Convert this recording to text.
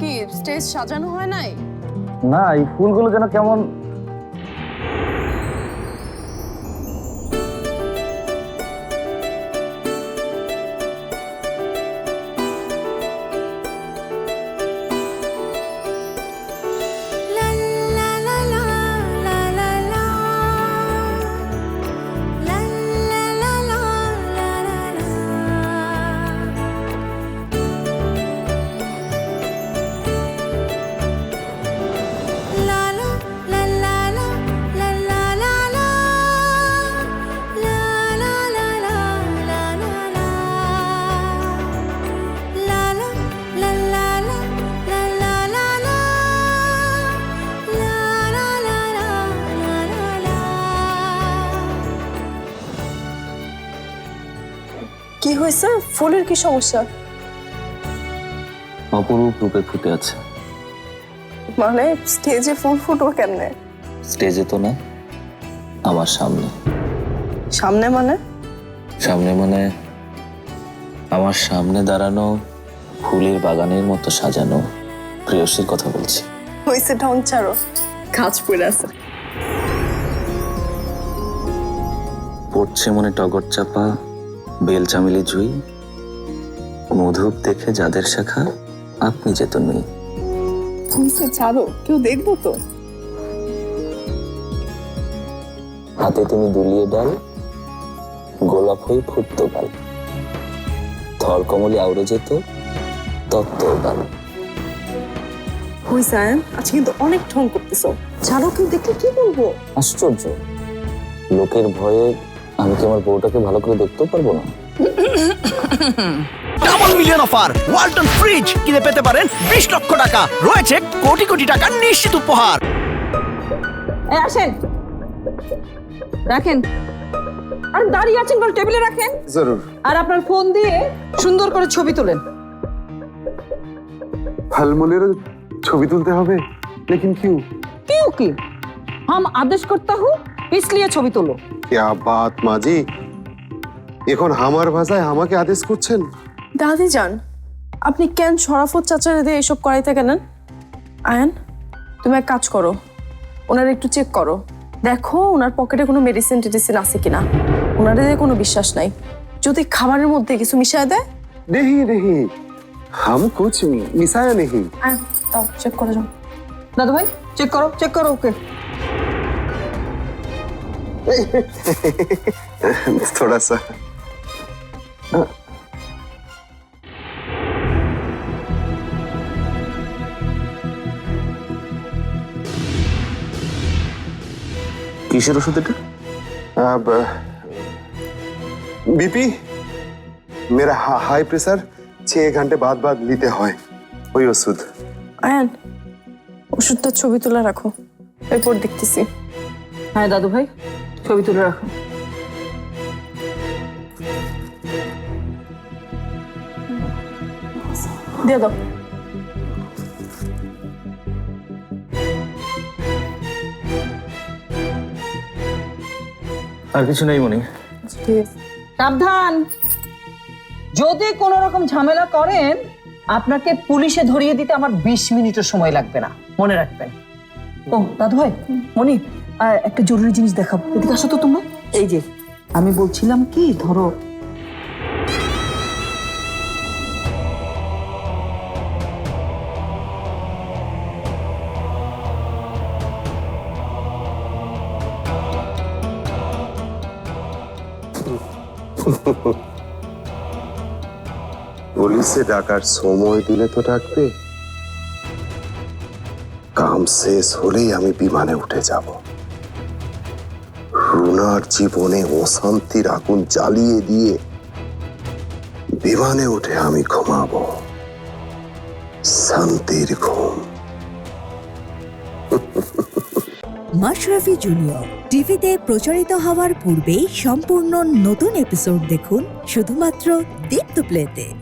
কি স্টেজ সাজানো হয় নাই? না এই ফুলগুলো যেন কেমন কি হয়েছে? ফুলের কি সমস্যা? অপরূপ রূপে ফুটে আছে। মানে স্টেজে ফুল ফুটবো কেমনে? স্টেজে তো না আমার সামনে। সামনে মানে? সামনে মানে আমার সামনে দাঁড়ানো ফুলের বাগানের মতো সাজানো। প্রেয়সীর কথা বলছি। হয়েছে ঢং ছাড়ো। কাজ পড়ে আছে। পড়ছে মনে টগর চাপা বেল চামেলি জুই মধুপ দেখে যাদের শাখা আপনি যেত নেই। হয়েছে ছাড়ো কেউ দেখব তো। হাতে তুমি দুলিয়ে ডাল গোলাপ হয়ে ফুটত গাল থর কমলে আউড়ে যেত তত্ত্ব গাল আজকে কিন্তু অনেক ঠং করতেছো। ছাড়ো কেউ দেখলে কি বলব? আশ্চর্য। লোকের ভয়ে আমি কি আমার বউটাকে ভালো করে দেখতে পারব না? Double million offer Walton fridge কিনে পেতে পারেন বিশ লক্ষ টাকা। রয়েছে কোটি কোটি নিশ্চিত উপহার। আসেন। রাখেন। আর দাঁড়িয়ে আছেন বল টেবিলে রাখেন। জরুর। আর আপনার ফোন দিয়ে সুন্দর করে ছবি তোলেন। ফলমূলের ছবি তুলতে হবে? লেকিন কিউ? কিউ কি? হাম আদেশ করতা হুঁ? इसलिए ছবি তোলো क्या बात माँ जी এখন আমার ভাষায় আমাকে আদেশ করছেন দাদি যান আপনি কেন শরাফত চাচারে দিয়ে এসব করাইতে গেলেন আয়ান তুমি এক কাজ করো ওনার একটু চেক করো দেখো ওনার পকেটে কোনো মেডিসিন টেডিসিন আছে কিনা ওনারে দিয়ে কোনো বিশ্বাস নাই যদি খাবারের মধ্যে কিছু মিশায় দেয় नहीं नहीं हम कुछ मिसाया नहीं আয়ান তাও চেক করে যাও দাদু ভাই চেক করো চেক করো ওকে थोड़ा सा কিসের ওষুধ এটা अब बीपी मेरा हा, हाई प्रेशर छह घंटे बाद बाद लेते হয় ওই ওষুধ আয়ান ওষুধটা ছবি তুলে রাখো এরপর দেখতেছি হ্যাঁ দাদু ভাই ছবি তুলে রাখো। দিয়ে দাও। আর কিছু নেই মনি সাবধান। যদি কোনো রকম ঝামেলা করেন আপনাকে পুলিশে ধরিয়ে দিতে আমার বিশ মিনিটের সময় লাগবে না। মনে রাখবেন। ও দাদু ভাই মনি আহ, একটা জরুরি জিনিস দেখাবো। এদিকে আসো তো তোমরা। এই যে আমি বলছিলাম কি ধরো পুলিশে ডাকার সময় দিলে তো ডাকবে। কাম শেষ হলেই আমি বিমানে উঠে যাব। রুনার জীবনে অশান্তির আগুন জ্বালিয়ে দিয়ে বিমানে উঠে আমি ঘুমাবো। শান্তির ঘুম। মাশরাফি জুনিয়র, টিভিতে প্রচারিত হওয়ার পূর্বেই সম্পূর্ণ নতুন এপিসোড দেখুন শুধুমাত্র দীপ্ত প্লেতে।